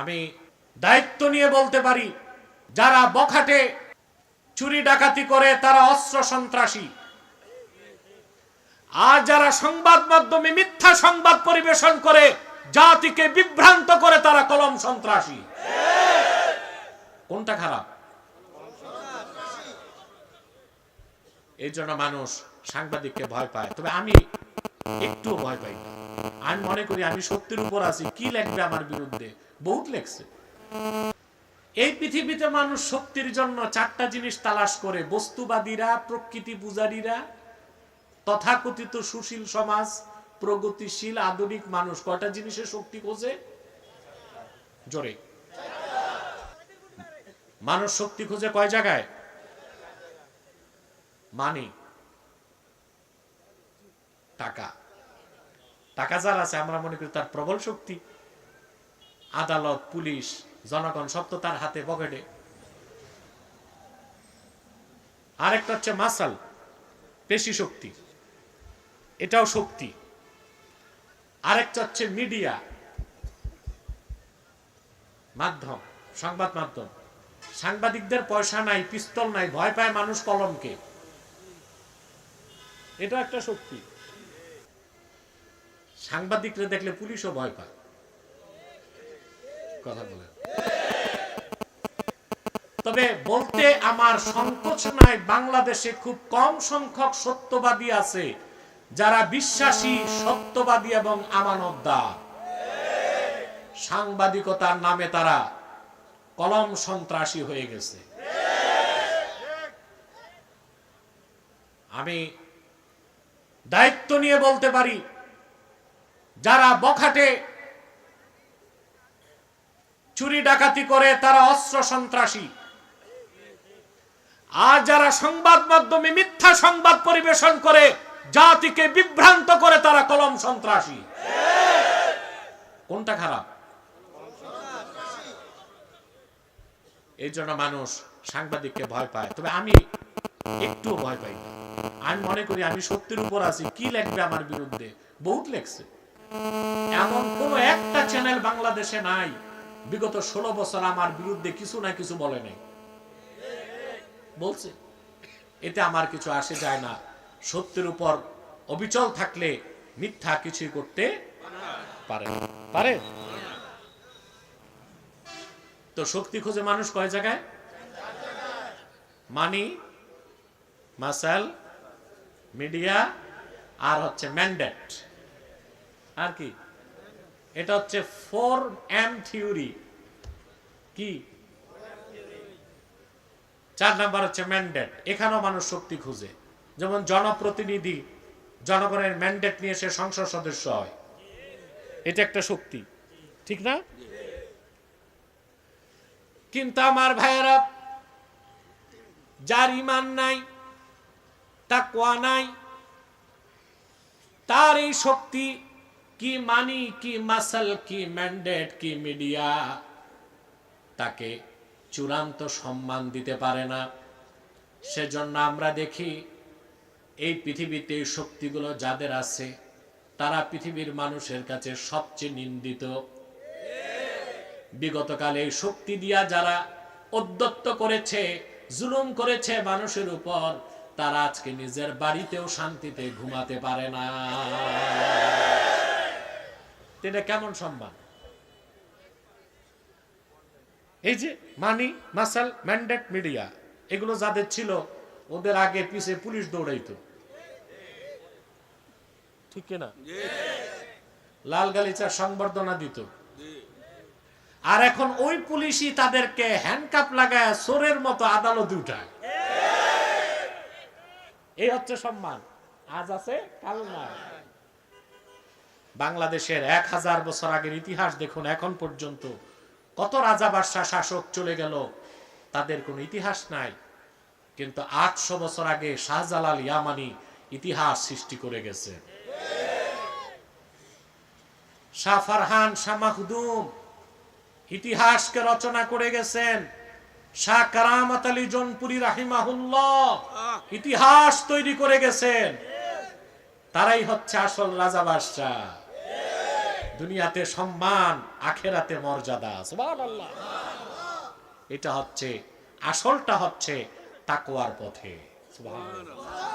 আমি দায়িত্ব নিয়ে বলতে পারি, যারা বখাটে, চুরি ডাকাতি করে তারা অস্ত্র সন্ত্রাসী। আর যারা সংবাদ মাধ্যমে মিথ্যা সংবাদ পরিবেশন করে, জাতিকে বিভ্রান্ত করে তারা কলম সন্ত্রাসী। কোনটা খারাপ? এই জন্য মানুষ সাংবাদিককে ভয় পায়। তবে আমি একটু ভয় পাই না। আমি মনে করি আমি সত্যের উপর আছি। কি লিখবে আমার বিরুদ্ধে? বহুত লেখছে। এই পৃথিবীতে মানুষ শক্তির জন্য চারটা জিনিস তালাশ করে। বস্তুবাদীরা, প্রকৃতি পূজারীরা, তথাকথিত সুশীল সমাজ, প্রগতিশীল আধুনিক মানুষ। কয়টা জিনিসের শক্তি খোঁজে? জোরে। মানুষ শক্তি খোঁজে কয় জায়গায়? মানি। টাকা। টাকা যার আছে, আমরা মনে করি তার প্রবল শক্তি। আদালত, পুলিশ, জনগণ, সব তো তার হাতে পকেটে। আরেকটা হচ্ছে মাসাল, পেশি শক্তি। এটাও শক্তি। আরেকটা হচ্ছে মিডিয়া। মাধ্যম, সংবাদ মাধ্যম। সাংবাদিকদের পয়সা নাই, পিস্তল নাই, ভয় পায় মানুষ কলমকে। এটা একটা শক্তি। সাংবাদিকরা দেখলে পুলিশও ভয় পায়। কথা বলে তবে বলতে আমার সংকোচ নাই, বাংলাদেশে খুব কম সংখ্যক সত্যবাদী আছে যারা বিশ্বাসী, সত্যবাদী এবং আমানতদার। সাংবাদিকতার নামে তারা কলম সন্ত্রাসী হয়ে গেছে। আমি দায়িত্ব নিয়ে বলতে পারি যারা বখাটে, চুরি ডাকাতি করে, তারা অস্ত্র সন্ত্রাসী। আর যারা সংবাদ মাধ্যমে মিথ্যা সংবাদ পরিবেশন করে, জাতিকে বিভ্রান্ত করে, তারা কলম সন্ত্রাসী। কোনটা খারাপ? এই জন্য মানুষ সাংবাদিককে ভয় পায়। তবে আমি একটু ভয় পাই আমি মনে করি আমি সত্যের উপর আছি। কি লেখবে আমার বিরুদ্ধে? বহুত লেখছে। এমন কোন একটা চ্যানেল বাংলাদেশে নাই। বিগত ষোলো বছর আমার বিরুদ্ধে কিছু না কিছু বলে নাই। বলছে, এতে আমার কিছু আসে যায় না। সত্যের উপর অবিচল থাকলে মিথ্যা কিছুই করতে পারে পারে? তো শক্তি খোঁজে মানুষ কয় জায়গায়? মানি, মাসাল, মিডিয়া, আর হচ্ছে ম্যান্ডেট। আর কি? এটা হচ্ছে ফোর এম থিওরি। কি? চার নাম্বার হচ্ছে ম্যান্ডেট। এখানেও মানুষ শক্তি খুঁজে। যেমন জনপ্রতিনিধি, জনগণের ম্যান্ডেট নিয়ে সে সংসদ সদস্য হয়। এটা একটা শক্তি। ঠিক না? কিন্তু আমার ভাইয়েরা, যার ইমান নাই তাকওয়া নাই, তার এই শক্তি কি মানি, কি মাসাল, কি ম্যান্ডেট, কি মিডিয়া, তাকে চূড়ান্ত সম্মান দিতে পারে না। সেজন্য আমরা দেখি, এই পৃথিবীতে এই শক্তিগুলো যাদের আছে, তারা পৃথিবীর মানুষের কাছে সবচেয়ে নিন্দিত। বিগতকালে এই শক্তি দিয়া যারা অধ্যত্ত করেছে, জুলুম করেছে মানুষের উপর, তারা আজকে নিজের বাড়িতেও শান্তিতে ঘুমাতে পারে না। এটা কেমন সম্মান? এই যে মানি মাসাল ম্যান্ডেট মিডিয়া এগুলো যাদের ছিল ওদের আগে পিছে পুলিশ দৌড়াইতো। ঠিক না লাল গালিচা সংবর্ধনা দিত। আর এখন ওই পুলিশই তাদেরকে হ্যান্ডকাপ লাগায় সোরের মতো আদালত উঠায়। এই হচ্ছে সম্মান। আজ আছে কাল নাই। বাংলাদেশের এক হাজার বছর আগের ইতিহাস দেখুন, এখন পর্যন্ত কত রাজা বাদশাহ শাসক চলে গেল, তাদের কোনো ইতিহাস নাই। কিন্তু আটশো বছর আগে শাহজালাল ইয়ামানি ইতিহাস সৃষ্টি করে গেছে। শাহ ফারহান ইতিহাসকে রচনা করে গেছেন। শাহ কারামত আলী জনপুরি রাহিমাহুল্লাহ ইতিহাস তৈরি করে গেছেন। তারাই হচ্ছে আসল রাজা বাদশাহ। দুনিয়াতে সম্মান আখেরাতে মর্যাদা এটা হচ্ছে আসলটা হচ্ছে তাকওয়ার পথে সুবহানাল্লাহ।